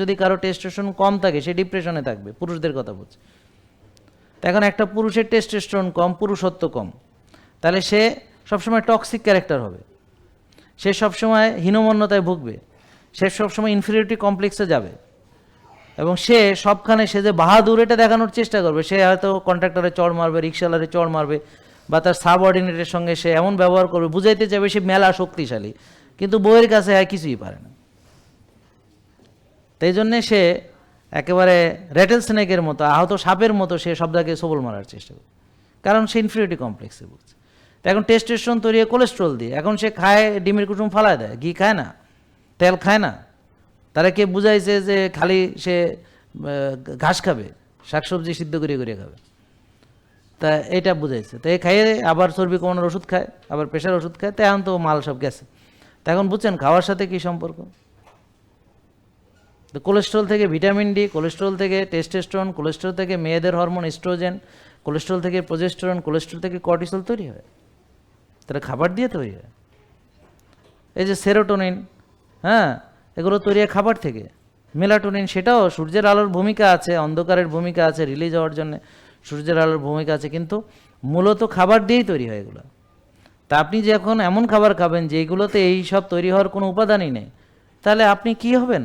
যদি কারও টেস্টোস্টেরন কম থাকে, সে ডিপ্রেশনে থাকবে। পুরুষদের কথা বলছে। এখন একটা পুরুষের টেস্টোস্টেরন কম, পুরুষত্ব কম। তাহলে সে সবসময় টক্সিক ক্যারেক্টার হবে। সে সবসময় হীনমন্যতায় ভুগবে। সে সবসময় ইনফিরিয়রিটি কমপ্লেক্সে যাবে। এবং সে সবখানে সে যে বাহাদুর, এটা দেখানোর চেষ্টা করবে। সে হয়তো কন্ট্রাক্টরে চড় মারবে রিক্সাওয়ালারে চড় মারবে, বা তার সাবঅর্ডিনেটের সঙ্গে সে এমন ব্যবহার করবে, বুঝাইতে চাইবে সে মেলা শক্তিশালী। কিন্তু বইয়ের কাছে আর কিছুই পারে না। তাই জন্যে সে একেবারে রেটেল স্নেকের মতো, আহত সাপের মতো সে শব্দকে সবল মারার চেষ্টা করে। কারণ সে ইনফিরিয়রিটি কমপ্লেক্সে ভুগছে। তো এখন টেস্টেশন তৈরি কোলেস্ট্রল দিয়ে, এখন সে খায়, ডিমের কুটুম ফালায় দেয়, ঘি খায় না, তেল খায় না। তারা কে বুঝাইছে যে খালি সে ঘাস খাবে, শাকসবজি সিদ্ধ করে করে খাবে। তা এটা বুঝাইছে। তো এই খাইয়ে আবার চর্বি কমানোর ওষুধ খায়, আবার প্রেশার ওষুধ খায়, তো এখন তো মাল সব গেছে। তা এখন বুঝছেন খাওয়ার সাথে কি সম্পর্ক? তো কোলেস্ট্রল থেকে ভিটামিন ডি কোলেস্ট্রল থেকে টেস্টেস্ট্রন কোলেস্ট্রল থেকে মেয়েদের হরমোন এস্ট্রোজেন কোলেস্ট্রল থেকে প্রোজেস্টেরন কোলেস্ট্রল থেকে কর্টিসল তৈরি হয়। তারা খাবার দিয়ে তৈরি হয়। এই যে সেরোটোনিন হ্যাঁ এগুলো তৈরি হয় খাবার থেকে। মেলাটোনিন সেটাও সূর্যের আলোর ভূমিকা আছে, অন্ধকারের ভূমিকা আছে রিলিজ হওয়ার জন্য সূর্যের আলোর ভূমিকা আছে, কিন্তু মূলত খাবার দিয়েই তৈরি হয় এগুলো। তা আপনি যখন এমন খাবার খাবেন যেগুলোতে এই সব তৈরি হওয়ার কোনো উপাদানই নেই, তাহলে আপনি কি হবেন?